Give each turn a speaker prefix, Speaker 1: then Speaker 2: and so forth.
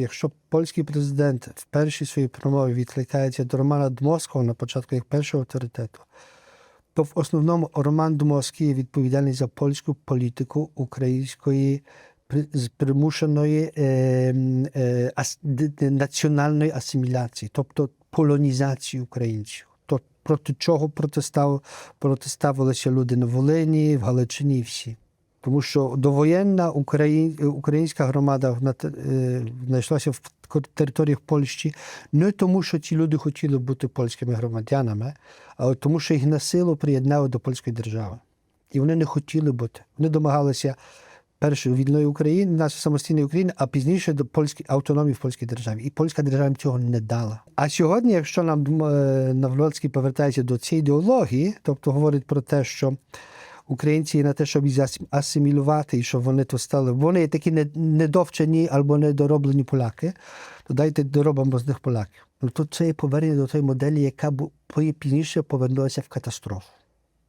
Speaker 1: якщо польський президент в першій своїй промові відкликається до Романа Дмовського на початку як першого авторитету, то в основному Роман Дмовський є відповідальний за польську політику української з примушеної е, е, ас, національної асиміляції, тобто полонізації українців. То проти чого протистав, протиставилися люди на Волині, в Галичині всі. Тому що довоєнна українська громада е, знайшлася в територіях Польщі не тому, що ці люди хотіли бути польськими громадянами, а тому, що їх на силу приєднали до польської держави. І вони не хотіли бути. Вони домагалися першої вільної України, нашої самостійної України, а пізніше до польської автономії в польській державі. І польська держава цього не дала. А сьогодні, якщо нам е, Навроцький повертається до цієї ідеології, тобто говорить про те, що українці на те, щоб їх асимілювати, і щоб вони то стали. Вони такі не- недовчені або недороблені поляки, то дайте доробимо з них поляків. Ну то це є повернення до тої моделі, яка пізніше повернулася в катастрофу.